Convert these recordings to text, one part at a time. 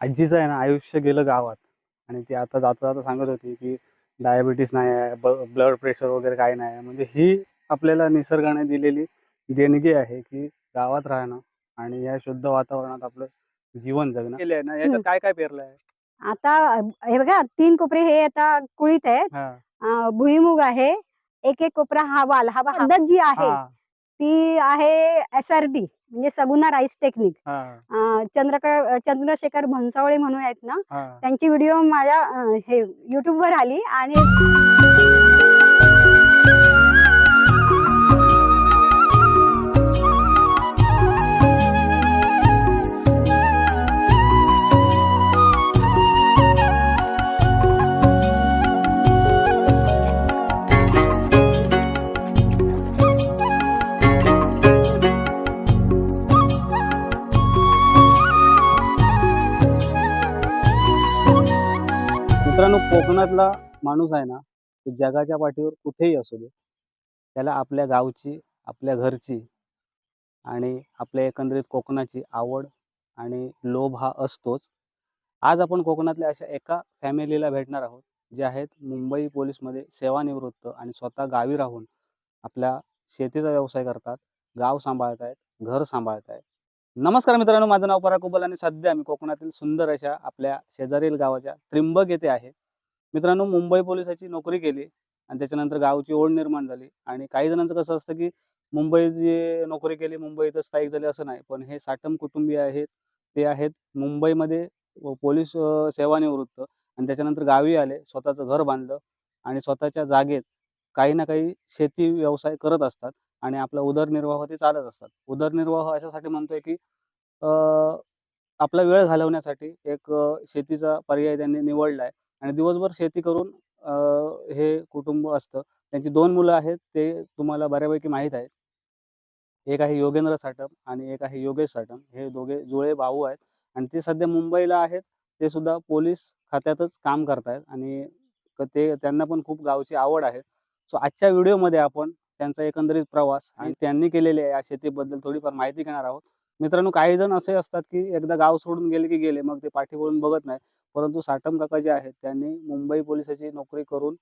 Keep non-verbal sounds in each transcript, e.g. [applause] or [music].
आजीचं आहे ना आयुष्य गेलं गावात. आणि ती आता जाता जाता सांगत होती की डायबिटीस नाही आहे ब्लड प्रेशर वगैरे काही नाही आहे. म्हणजे ही आपल्याला निसर्गाने दिलेली देणगी आहे की गावात राहणं आणि या शुद्ध वातावरणात आपलं जीवन जगणं. केले आहे ना याच्यात. काय काय पेरलं आहे? आता हे बघा तीन कोपरे हे आता कुळीत आहेत. हा. भुईमुग आहे एक एक कोपरा हा वाल हा पद्धत जी आहे ती आहे एस आर डी म्हणजे सगुना राईस टेक्निक. चंद्रकर चंद्रशेखर भन्सावळे म्हणून आहेत ना त्यांची व्हिडिओ माझ्या हे YouTube वर आली आणि कोकणातला माणूस आहे ना तो जगाच्या पाठीवर कुठेही असू दे. त्याला आपल्या गावची आपल्या घरची आणि आपल्या एकंदरीत कोकणाची आवड आणि लोभ हा असतोच. आज आपण कोकणातल्या अशा एका फॅमिलीला भेटणार आहोत जे आहेत मुंबई पोलीसमध्ये सेवानिवृत्त आणि स्वतः गावी राहून आपल्या शेतीचा व्यवसाय करतात गाव सांभाळत आहेत घर सांभाळत आहेत नमस्कार मित्रांनो माझं नाव पराग कुबल आणि सध्या मी कोकणातील सुंदर अशा आपल्या शेजारील गावाच्या त्रिंबक येथे आहे. मित्रांनो मुंबई पोलिसाची नोकरी केली आणि त्याच्यानंतर गावची ओढ निर्माण झाली. आणि काही जणांचं कसं असतं की मुंबई जे नोकरी केली मुंबईतच स्थायिक झाले असं नाही. पण हे साटम कुटुंबीय आहेत ते आहेत मुंबईमध्ये पोलीस सेवानिवृत्त आणि त्याच्यानंतर गावी आले स्वतःचं घर बांधलं आणि स्वतःच्या जागेत काही ना काही शेती व्यवसाय करत असतात आणि आपला उदरनिर्वाह ते चालत असतात. उदरनिर्वाह अशासाठी म्हणतोय की आपला वेळ घालवण्यासाठी एक शेतीचा पर्याय त्यांनी निवडला आहे आणि दिवसभर शेती करून हे कुटुंब असतं. त्यांची दोन मुलं आहेत ते तुम्हाला बऱ्यापैकी माहीत आहेत. एक आहे योगेंद्र साटम आणि एक आहे योगेश साटम हे दोघे जुळे भाऊ आहेत आणि ते सध्या मुंबईला आहेत. ते सुद्धा पोलीस खात्यातच काम करतायत आणि ते त्यांना पण खूप गावची आवड आहे. सो आजच्या व्हिडिओमध्ये आपण त्यांचा एकंदरीत प्रवास आणि त्यांनी केलेल्या या शेतीबद्दल थोडीफार माहिती घेणार आहोत. मित्रांनो काही जण असे असतात की एकदा गाव सोडून गेले की गेले मग ते पाठी बोलून बघत नाही. परंतु साटम काका जे आहेत त्यांनी मुंबई पोलिसाची नोकरी करून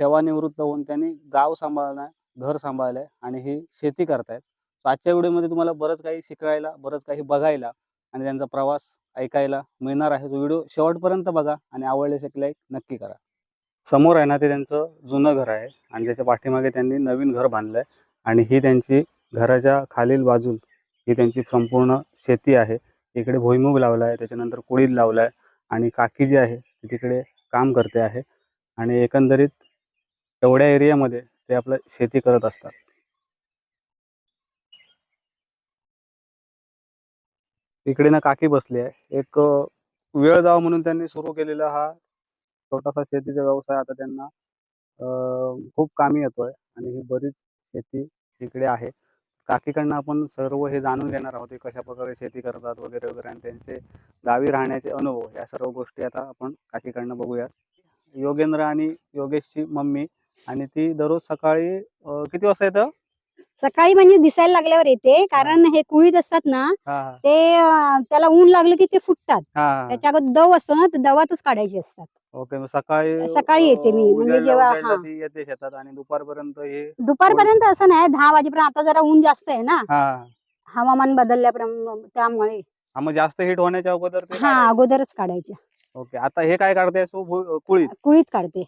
सेवानिवृत्त होऊन त्यांनी गाव सांभाळणं घर सांभाळलंय आणि ही शेती करतायत. आजच्या व्हिडिओमध्ये तुम्हाला बरंच काही शिकायला बरंच काही बघायला आणि त्यांचा प्रवास ऐकायला मिळणार आहे. तो व्हिडिओ शेवटपर्यंत बघा आणि आवडले शकले नक्की करा. समोर आहे ना ते त्यांचं जुनं घर आहे आणि त्याच्या पाठीमागे त्यांनी नवीन घर बांधलंय आणि ही त्यांची घराच्या खालील बाजून ही त्यांची संपूर्ण शेती आहे. इकडे भुईमुग लावला आहे त्याच्यानंतर कुळीद लावला आहे आणि काकी जी आहे ती तिकडे काम करते आहे. आणि एकंदरीत एवढ्या एरियामध्ये ते आपलं शेती करत असतात. इकडे ना काकी बसली आहे. एक वेळ जावा म्हणून त्यांनी सुरू केलेला हा छोटासा शेतीचा व्यवसाय. आता त्यांना खूप कामी येतोय आणि ही बरीच शेती इकडे आहे. काकीकडनं आपण सर्व हे जाणून घेणार आहोत कशा प्रकारे शेती करतात वगैरे वगैरे आणि त्यांचे गावी राहण्याचे अनुभव या सर्व गोष्टी आता आपण काकीकडनं बघूयात. योगेंद्र आणि योगेशची मम्मी आणि ती दररोज सकाळी किती वाजता येतं? सकाळी म्हणजे दिसायला लागल्यावर येते कारण हे. कुळीत असतात ना हा ते अं, त्याला ऊन लागलं की ते फुटतात. हा त्याच्या अगोदर दव असतो ना ते दवातच काढायचे असतात. ओके मग सकाळी सकाळी येते मी, म्हणजे उजेडला- जेव्हा- उजेडला हा. ती येते शेतात आणि दुपारपर्यंत हे दुपारपर्यंत असं नाही दहा वाजेपर्यंत आता जरा ऊन जास्त आहे ना. हा. हवामान बदलल्याप्रमाणे त्यामुळे. हा मग जास्त हिट होण्याच्या अगोदर ते हा काढायचे. अगोदरच काढायचे. ओके आता हे काय काढते कुळीत. कुळीत काढते.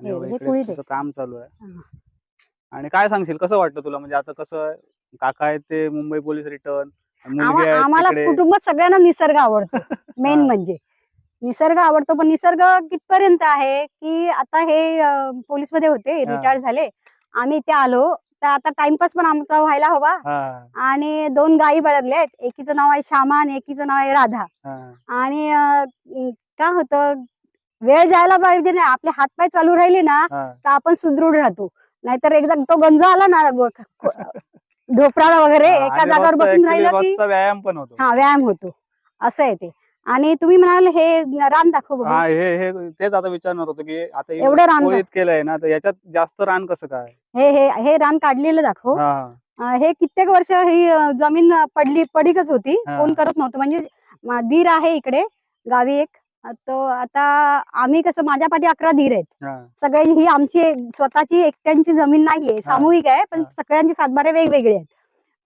हे- इकडे कुळीत आहे. तुझं काम चालू आहे. हा. आणि काय सांगशील? कसं वाटतं तुला? म्हणजे आता कसं काका आहेत ते मुंबई पोलीस रिटर्न मुलगी आम्हा- आहे आम्हाला तिकडे. कुटुंबात सगळ्यांना निसर्ग आवडतो. [laughs] मेन हा. म्हणजे. निसर्ग आवडतो पण निसर्ग कितपर्यंत आहे की आता हे पोलीसमध्ये होते हा. रिटायर झाले. आम्ही इथे आलो तर आता टाइमपास पण आमचा व्हायला हवा. हा. आणि दोन गायी बळगल्यात एकीचं नाव आहे श्यामा आणि एकीचं नाव आहे राधा. हा. आणि अं, काय होतं? वेळ जायला पाहिजे ना आपले हातपाय चालू राहिले ना हा. तर आपण सुदृढ राहतो. नाहीतर एकदा तो गंज आला ना ढोपराला वगैरे एका जागेवर बसून राहिलं की व्यायाम पण होतो. हा व्यायाम होतो. असं आहे ते. आणि तुम्ही म्हणाल हे रान दाखव. हा तेच आता विचारणार होतो की आता एवढं रान केलंय ना तर याच्यात जास्त रान कसं काय? हे हे हे रान काढलेलं दाखव. हा. कित्येक वर्ष ही जमीन पडली पडीकच होती. कोण करत नव्हतं. म्हणजे दीर आहे इकडे. गावी एक. तो आता आम्ही कसं माझ्या पाठी अकरा धीर आहेत. सगळे ही आमची स्वतःची एकट्यांची जमीन नाहीये सामूहिक आहे पण. सगळ्यांची सातबारे वेगवेगळे आहेत.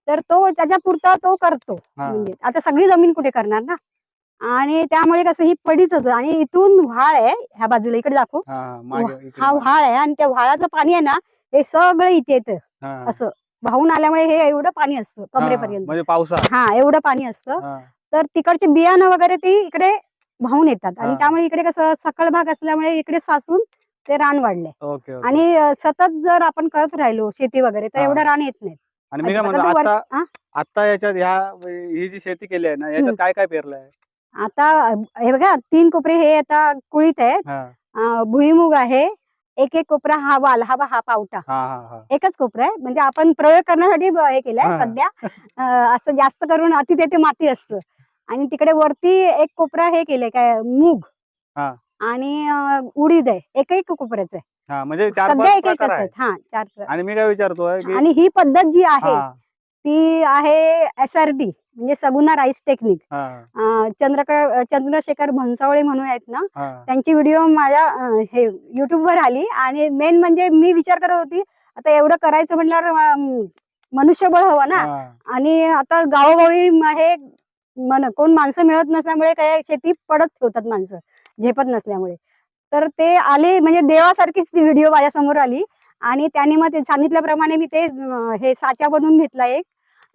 तर तो त्याच्या पुरता तो करतो. म्हणजे आता सगळी जमीन कुठे करणार ना? आणि त्यामुळे कसं ही पडीच होतं. आणि इथून व्हाळ आहे ह्या बाजूला इकडे दाखव. हा. व्हाळ आहे आणि त्या व्हाळाचं पाणी आहे ना हे सगळं इथे येतं. असं. वाहून आल्यामुळे हे एवढं पाणी असतं. कमरेपर्यंत. म्हणजे हा एवढं पाणी असतं. तर तिकडचे बियाणं वगैरे ते इकडे वाहून येतात. आणि. त्यामुळे इकडे कसं सकल भाग असल्यामुळे इकडे साचून ते रान वाढले. आणि सतत जर आपण करत राहिलो शेती वगैरे तर. एवढं रान येत नाही. आणि मी काय आता म्हणतो आता याच्यात ह्या ही जी शेती केली आहे ना याच्यात. काय काय पेरलंय? आता हे बघा तीन कोपरे हे आता कुळीत आहेत. हा. भुईमुग आहे एक एक कोपरा हा वाल हा हा पावटा. एकच कोपरा आहे. म्हणजे आपण प्रयोग करण्यासाठी हे केलंय. सध्या. असं जास्त करून अति तेथे माती असतं. आणि तिकडे वरती एक कोपरा हे केलंय काय मूग. हा. आणि अ, उडीद आहे. एक एक कोपऱ्याचं आहे. हा म्हणजे चार सध्या पाच एक एकच प्रकार आहेत. आहे हा चार. आणि मी काय विचारतोय की आणि ही पद्धत जी आहे हा. ती आहे एस आर डी म्हणजे सगुना राईस टेक्निक. हा. चंद्रकर चंद्रशेखर भन्सावळे म्हणून आहेत ना हा. त्यांची व्हिडिओ माझ्या अं, हे युट्यूबवर आली आणि मेन म्हणजे मी विचार करत होती आता एवढं करायचं म्हटल्यावर अं, मनुष्यबळ हवं ना. हा. आणि आता गावोगावी म- हे मन कोण माणसं मिळत नसल्यामुळे काय शेती पडत ठेवतात माणसं झेपत नसल्यामुळे. तर ते आले म्हणजे देवासारखीच ती व्हिडिओ माझ्यासमोर आली. आणि त्याने मग ते सांगितल्याप्रमाणे मी ते हे साचा बनवून घेतला एक.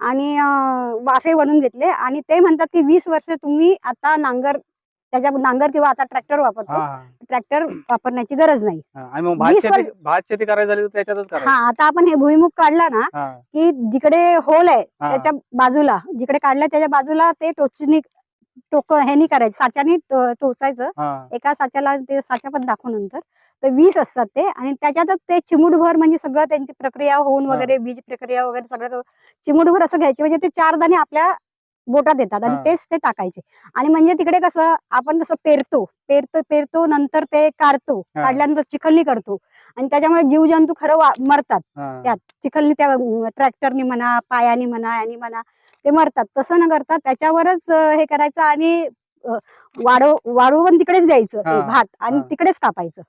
आणि वाफे बनवून घेतले. आणि ते म्हणतात की वीस वर्ष तुम्ही आता नांगर त्याच्या नांगर किंवा आता ट्रॅक्टर वापरतो. ट्रॅक्टर वापरण्याची गरज नाही. आणि मग भात वीस शेती वर्ष- भात शेती करायची झाली तर त्याच्यातच हा करायचं. आता आपण हे भुईमुग काढला ना हा. की जिकडे होल आहे हा. त्याच्या बाजूला जिकडे काढलंय त्याच्या बाजूला ते टोचणी टोक ह्यानी करायचं साच्यानी टो- टोचायचं. हा. एका साच्याला ते साच्या पण दाखवू नंतर. तर वीस असतात ते. आणि त्याच्यातच ते चिमुटभर म्हणजे सगळं त्यांची प्रक्रिया होऊन हा. वगैरे बीज प्रक्रिया वगैरे सगळं चिमुटभर असं घ्यायचे. म्हणजे ते चार दाणे आपल्या बोटात येतात आणि. तेच ते टाकायचे. आणि म्हणजे तिकडे कसं आपण कसं पेरतो पेरतो पेरतो नंतर ते काढतो. काढल्यानंतर चिखलणी करतो. आणि त्याच्यामुळे जीवजंतू खरं मरतात. त्यात चिखलनी त्या ट्रॅक्टरनी म्हणा पायानी म्हणा यानी म्हणा ते मरतात. तसं न करता त्याच्यावरच हे करायचं आणि वाढव वाढवून तिकडेच द्यायचं भात आणि. तिकडेच कापायचं.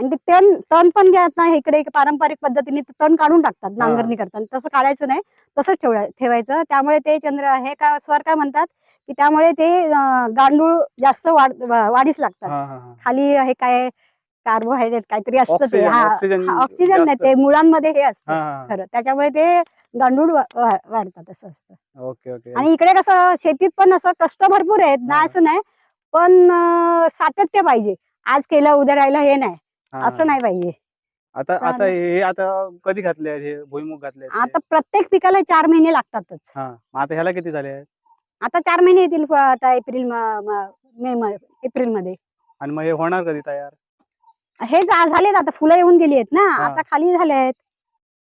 आणि ते तण तण पण घेत नाही इकडे एक पारंपरिक पद्धतीने तण काढून टाकतात नांगरणी करताना तसं काढायचं नाही तसंच ठेवाय ठेवायचं. त्यामुळे ते चंद्र हे का सर काय म्हणतात की त्यामुळे ते गांडूळ जास्त वाढ वाढीस लागतात. खाली हे काय कार्बोहायड्रेट काहीतरी असतं ते. ऑक्सिजन हा ऑक्सिजन नाही. ते मुळांमध्ये हे असतं. खरं. त्याच्यामुळे ते गांडूळ वाढतात असं असतं. Okay okay. आणि इकडे कसं शेतीत पण असं कष्ट भरपूर आहेत. ना. असं नाही पण सातत्य पाहिजे. आज केलं उद्या राहिलं हे नाही. हा. असं नाही पाहिजे आता आता. हे आता कधी घातले आहेत? हे भुईमुग घातले आहेत? आता? प्रत्येक पिकाला चार महिने लागतातच. हा. मग आता ह्याला किती झाले आहेत? आता चार महिने येतील प- आता एप्रिल म- म- मे म- एप्रिलमध्ये आणि मग हे होणार कधी तयार? हे झा- झालेत आता फुलं येऊन गेली आहेत ना. हा. आता खाली झाले आहेत.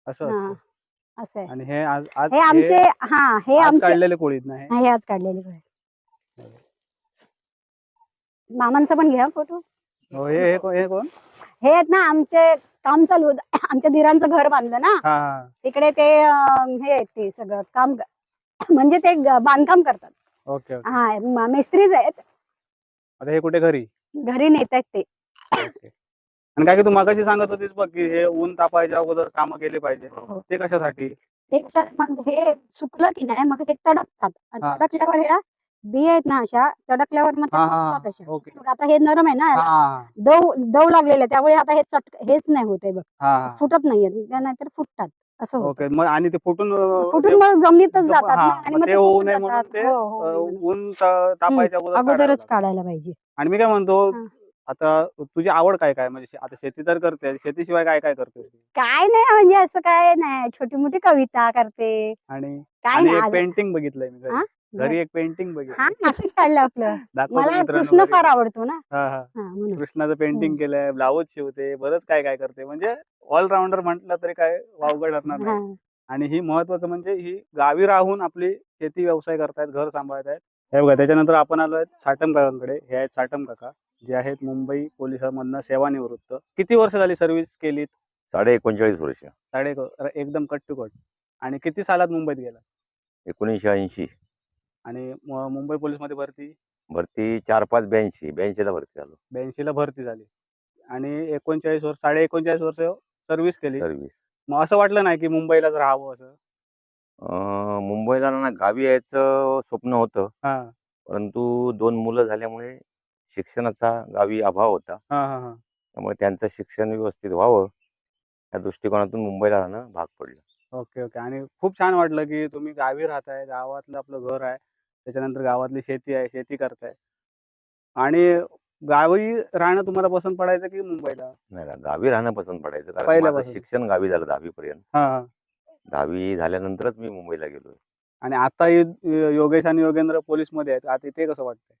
असं हा, असतं. असं आहे. आणि हे आज आज हे आमचे हा हे आज आमचे काढलेले कोळीत ना हे? आज काढलेले फळ. मामांचा पण घ्या फोटो. हो, हे हे को- हे कोण? हे आहेत ना आमचे काम चालू होतं. [coughs] आमच्या धीरांचं घर बांधलं ना. हा. हा तिकडे ते अं, हे आहेत ते सगळं काम क- म्हणजे ते ग- बांधकाम करतात. Okay okay. हा म- मिस्त्रीच आहेत. आता हे कुठे घरी? घरी नेत आहेत ते. ओके. आणि काय की तू मागाशी सांगत होतीस बघ की हे ऊन तापायच्या अगोदर कामं केली पाहिजे. हो. ते कशासाठी? ते कशात मग हे सुकलं की नाही मग हे तडकतात. आणि हा. तडकल्यावर ह्या बी आहेत ना अशा तडकल्यावर मग त्या हा हा फुटतात अशा. ओके मग आता हे नरम आहे हा ना हा दव दव लागलेलं आहे त्यामुळे आता हे चट हेच नाही होत आहे बघ हा हा फुटत नाहीये त्या नाहीतर फुटतात असं होतं ओके मग आणि ते फुटून अं, फुटून ते- मग जमिनीतच जप- जातात हा, आणि मग ते होऊ फुटून नये म्हणून जातात. ते, हो, हो, अं, म्हणून. ऊन ता- तापायच्या अगोदर काढायला अगोदरच लागतं. काढायला पाहिजे आणि मी काय म्हणतो हा. आता तुझी आवड काय काय म्हणजे शे- आता शेती तर करते शेतीशिवाय काय काय करते काय नाही म्हणजे असं काय नाही छोटी मोठी कविता करते आणि काय आणि नाही आज- पेंटिंग बघितलंय मी हा? घरी एक पेंटिंग हा बघितलं असंच काढलं आपलं. [laughs] दाखवतो मला मित्रांनो कृष्ण. फार आवडतो ना. हा हा. हा म्हणून. कृष्णाचं पेंटिंग. केलंय ब्लाऊज शिवते बरंच काय काय करते. म्हणजे ऑलराऊंडर म्हटलं तरी काय वावगड ठरणार नाही. आणि ही महत्वाचं म्हणजे ही गावी राहून आपली शेती व्यवसाय करतायत घर सांभाळतायत. हे बघा त्याच्यानंतर आपण आलो आहेत साटम काकांकडे. हे आहेत साटम काका जे आहेत मुंबई पोलिसांमधनं सेवानिवृत्त. किती वर्ष झाली सर्व्हिस केलीत? साडे एकोणचाळीस वर्ष. साडे एकदम कट टू कट आणि किती सालात मुंबईत गेला एकोणीसशे ऐंशी. आणि म- मुंबई पोलीसमध्ये भरती? भरती चार पाच ब्याऐंशी ब्याऐंशीला भरती झालो. ब्याऐंशीला भरती झाली. आणि एकोणचाळीस वर्ष साडे एकोणचाळीस वर्ष सर्व्हिस केली. सर्व्हिस मग असं वाटलं नाही की मुंबईलाच राहावं असं? मुंबईला ना गावी यायचं स्वप्न होतं. हा. परंतु दोन मुलं झाल्यामुळे शिक्षणाचा गावी अभाव होता. हा हा हा. त्यामुळे त्यांचं शिक्षण व्यवस्थित व्हावं या दृष्टिकोनातून मुंबईला राहणं भाग पडलं. Okay okay. आणि खूप छान वाटलं की तुम्ही गावी राहताय गावातलं आपलं घर आहे. त्याच्यानंतर गावातली शेती आहे शेती करताय. आणि गावी राहणं तुम्हाला पसंत पडायचं की मुंबईला? नाही ना गावी राहणं पसंत पडायचं कारण पहिल्यापासून. शिक्षण गावी झालं दहावीपर्यंत. हा हा. दहावी झाल्यानंतरच मी मुंबईला गेलोय. आणि आता योगेश आणि योगेंद्र पोलीसमध्ये आहेत. आता ते कसं वाटतंय?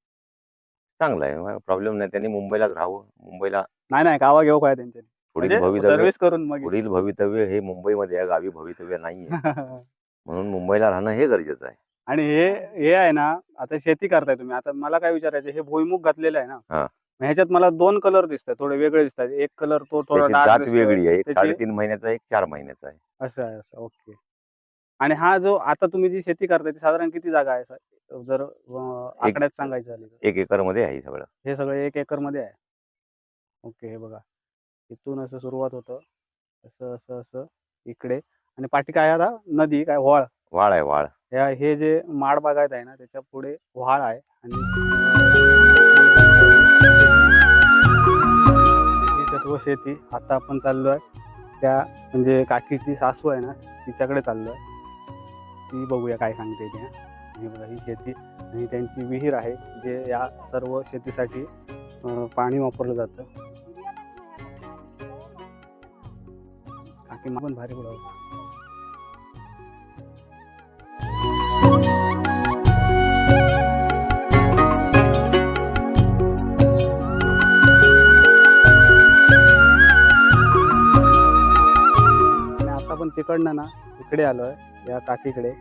चांगलं आहे. प्रॉब्लेम नाही. त्यांनी मुंबईलाच राहावं. मुंबईला नाही नाही गावा घेऊ काय त्यांचे पुढील म्हणजे भवितव्य सर्व्हिस करून मग पुढील भवितव्य हे मुंबईमध्ये आहे. गावी भवितव्य नाहीये. [laughs] म्हणून मुंबईला राहणं हे गरजेचं आहे. आणि हे हे आहे ना आता शेती करताय तुम्ही. आता मला काय विचारायचं हे भुईमुग घातलेलं आहे ना हा. मग ह्याच्यात मला दोन कलर दिसतात थोडे वेगळे दिसतात. एक कलर तो थोडा त्याची dark जात दिसतोय. वेगळी आहे. एक त्याची- साडेतीन महिन्याचा एक चार महिन्याचा आहे. असं आहे असं ओके. आणि हा जो आता तुम्ही जी शेती करताय ती साधारण किती जागा आहे? सा- जर अं, आकड्यात सांगायचं झाली तर. एक एकरमध्ये आहे सगळं. हे सगळं एक एकरमध्ये आहे. ओके हे बघा. इथून असं सुरुवात होतं. असं असं असं. इकडे. आणि पाठी काय आहे आता? नदी काय? व्हाळ वाळ आहे वाळ. ह्या हे जे माड बागायत आहे ना त्याच्या पुढे व्हाळ आहे आणि सर्व शेती आता आपण आहे. त्या म्हणजे काकीची सासू आहे ना तिच्याकडे चाललो आहे. ती बघूया काय सांगते ती. हे बघा ही शेती आणि त्यांची विहीर आहे जे या सर्व शेतीसाठी पाणी वापरलं जातं. काकी पण भारी पुढं आणि आता पण तिकडनं ना इकडे आलोय या काकीकडे.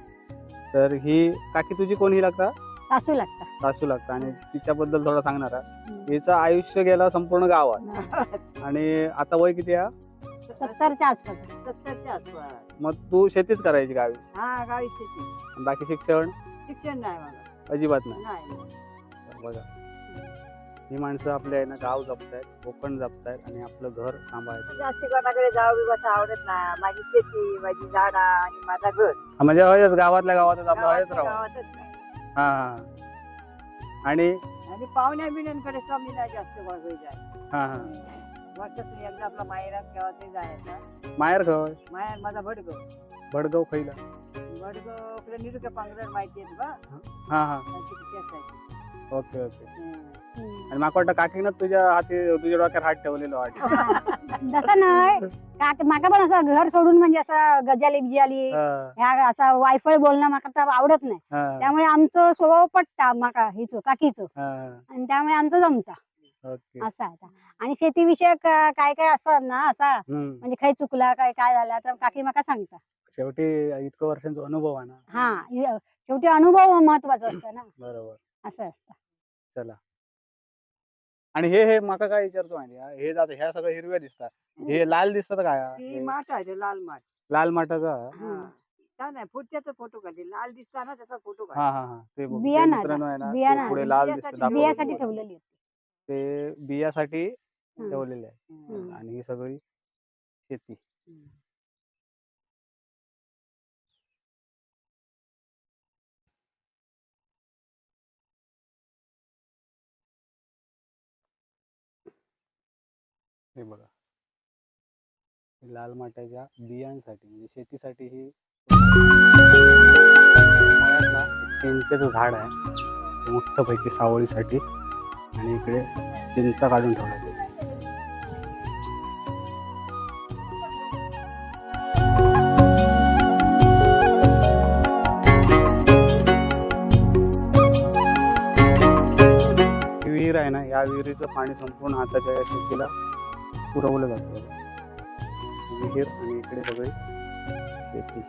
तर ही काकी तुझी कोणी लागता? सासू लागता. सासू लागता. आणि तिच्याबद्दल थोडं सांगणार आहे. हिचं आयुष्य गेला संपूर्ण गावात. आणि आता वय किती आहे? सत्तरच्या आसपास. सत्तरच्या आसपास. मग तू शेतीच करायची गावी? हा गावी शेती. आणि बाकी शिक्षण? शिक्षण नाही मला. अजिबात नाही. बघा. ही माणसं आपल्या आहे ना गाव जपतायत कोकण जपतायत आणि आपलं घर सांभाळतायत जास्ती कोणाकडे जाऊ बिवास आवडत नाही. माझी शेती माझी झाडा आणि माझा घर. म्हणजे हयच गावातल्या गावातच आपलं हयच राहा. गावातच नाही. हा. हा आणि? आणि पाहुण्या बिण्यांकडे कमी नाही जास्त वळगई जाय हा हा. एकदा आपला माहेरात केव्हा जायचा. माहेर खय माहेर माझा भडगाव. भडगाव खैला? भडगाव निरुके पांघरण माहिती आहे बा हा हा. त्यांची किती असायची. Okay okay. आणि माका वाटतं काकीनं तुझ्या हाती तुझ्या डोक्यात हात ठेवलेलो वाटतं [laughs] जसं नाही. का माका पण असं घर सोडून म्हणजे असं गजाली बिजाली ह्या असा वायफळ बोलणं माका तर आवडत नाही. त्यामुळे आमचं स्वभाव पटता माका हिच काकीचं. आणि त्यामुळे आमचं जमता. ओके. असं आता. आणि शेतीविषयक अं, काय काय असतात ना असा हम्म. म्हणजे काही चुकला काय काय झाला तर काकी माका सांगता. शेवटी इतकं वर्षांचा अनुभव आहे ना. हा शेवटी अनुभव महत्त्वाचा असतो ना. बरोबर. असं असतं चला आणि हे हे माका काय विचारतो माहिती? हे जात ह्या सगळं हिरव्या दिसतात हे लाल दिसतात काय ती हे माठ आहे ते लाल माठ लाल माठाचा हा छान आहे पुढच्याचा फोटो काढले लाल दिसताना त्याचा फोटो काढ हा हा हा ते बघ. ते बियाणं मित्रांनो आहे ना ते बियाणं पुढे. लाल बियासाठी- दाखवलं. ठेवलेली. ते बियासाठी हम्म. ठेवलेले आहे हम्म. आणि ही सगळी शेती हे बघा. लाल माठाच्या बियांसाठी म्हणजे शेतीसाठी ही चिंचेचं झाड आहे. ते मोठ्ठपैकी सावळीसाठी आणि इकडे चिंचा काढून ठेवला. ही विहीर आहे ना या विहिरीचं पाणी संपूर्ण हाताच्या या शेतीला पुरवलं जातं. विहीर आणि इकडे सगळे शेती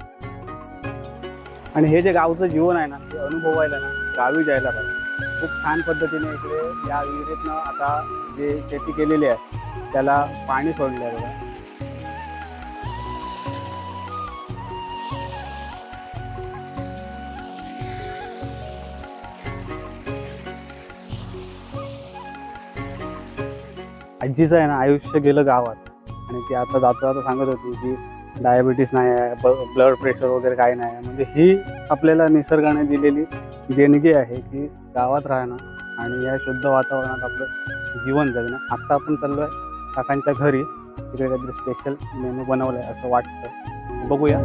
आणि हे जे गावचं जीवन आहे ना ते अनुभवायला ना गावी जायला पाहिजे. खूप छान पद्धतीने इकडे या विहिरीतनं आता जे शेती केलेली आहे त्याला पाणी सोडलं आहे. आजीचं आहे ना आयुष्य गेलं गावात. आणि ती आता जाता जाता सांगत होती की डायबिटीस नाही आहे ब्लड प्रेशर वगैरे काही नाही आहे. म्हणजे ही आपल्याला निसर्गाने दिलेली देणगी आहे की गावात राहणं आणि या शुद्ध वातावरणात आपलं जीवन जगणं. आत्ता आपण चाललो आहे काकांच्या घरी. तिकडे काहीतरी स्पेशल मेनू बनवलं आहे असं वाटतं. बघूया.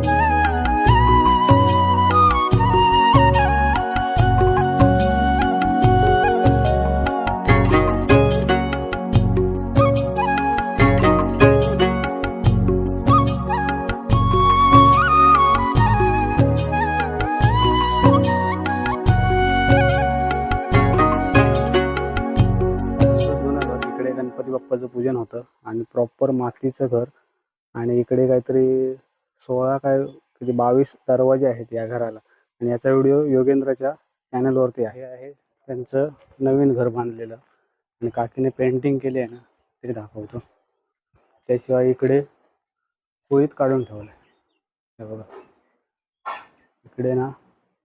मातीचं घर आणि इकडे काहीतरी सोळा काय किती बावीस दरवाजे आहेत या घराला. आणि याचा व्हिडिओ योगेंद्रच्या चॅनलवरती आहे. आहे. त्यांचं नवीन घर बांधलेलं. आणि काकीने पेंटिंग केली आहे ना ते दाखवतो. त्याशिवाय इकडे कोळीत काढून ठेवलं आहे हे बघा. इकडे ना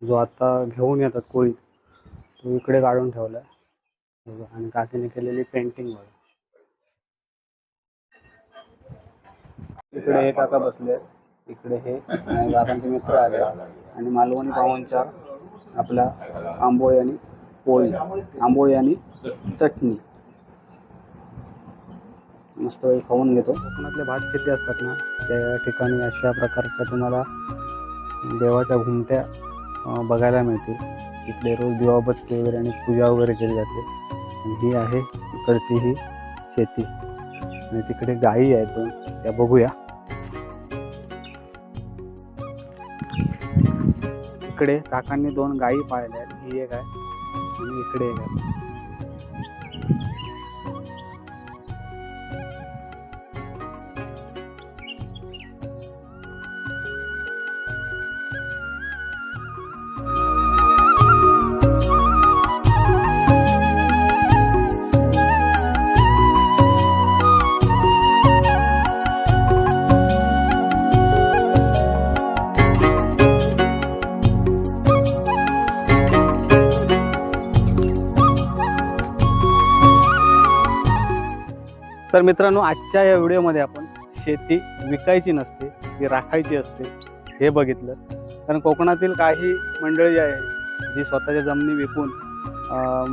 जो आता घेऊन येतात कोळीत तो इकडे काढून ठेवला आहे आणि काकीने केलेली पेंटिंग बघा. इकडे हे काका बसले इकडे हे आणि काकांचे मित्र आले आणि मालवणी पाहुणचार आपला आंबोळी आणि पोळी आंबोळी आणि चटणी. मस्त वेळी खाऊन घेतो. कोकणातले भात शेती असतात ना त्या ठिकाणी अशा प्रकारच्या तुम्हाला देवाच्या घुमट्या बघायला मिळतील. इकडे रोज दिवाबत्ती वगैरे आणि पूजा वगैरे केली जाते. ही आहे इकडची ही शेती. आणि तिकडे गायी आहेत दोन त्या बघूया. इकडे काकांनी दोन गायी पाळल्या आहेत. ही एक आहे आणि इकडे एक आहे. तर मित्रांनो आजच्या या व्हिडिओमध्ये आपण शेती विकायची नसते ती राखायची असते हे बघितलं. कारण कोकणातील काही मंडळी आहे जी स्वतःच्या जमिनी विकून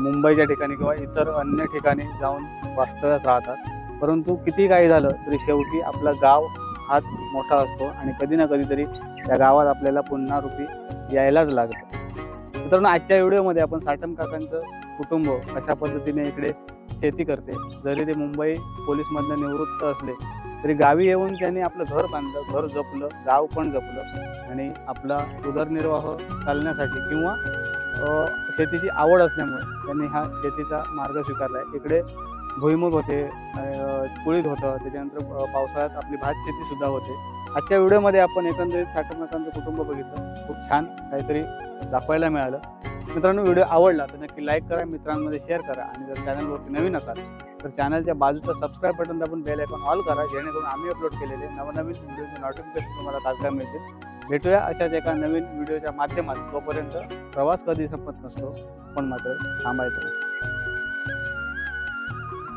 मुंबईच्या ठिकाणी किंवा इतर अन्य ठिकाणी जाऊन वास्तव्यात राहतात. परंतु किती काही झालं तरी शेवटी आपला गाव हाच मोठा असतो आणि कधी ना कधीतरी त्या गावात आपल्याला पुन्हा रुपी यायलाच लागतं. मित्रांनो आजच्या व्हिडिओमध्ये आपण साटम काकांचं कुटुंब कशा पद्धतीने इकडे शेती करते. जरी ते मुंबई पोलीसमधनं निवृत्त असले तरी गावी येऊन त्यांनी आपलं घर बांधलं घर जपलं गाव पण जपलं. आणि आपला उदरनिर्वाह चालण्यासाठी किंवा शेतीची आवड असल्यामुळे त्यांनी हा शेतीचा मार्ग स्वीकारला. आहे इकडे भुईमुग होते कुळीद कुळीत होतं त्याच्यानंतर पावसाळ्यात आपली भात शेतीसुद्धा होते. आजच्या व्हिडिओमध्ये आपण एकंदरीत साठवणाकांचं कुटुंब बघितलं. खूप छान काहीतरी दाखवायला मिळालं. मित्रांनो व्हिडिओ आवडला तर नक्की लाईक करा मित्रांमध्ये शेअर करा. आणि जर चॅनलवरती नवीन असाल तर चॅनलच्या बाजूचा सबस्क्राईब बटन दाबून बेल आयकॉन ऑल करा जेणेकरून आम्ही अपलोड केलेले नवनवीन व्हिडिओचे नोटिफिकेशन तुम्हाला तात्काळ मिळतील. भेटूया अशाच एका नवीन व्हिडिओच्या माध्यमात. तोपर्यंत प्रवास कधी संपत नसतो पण मात्र थांबायचं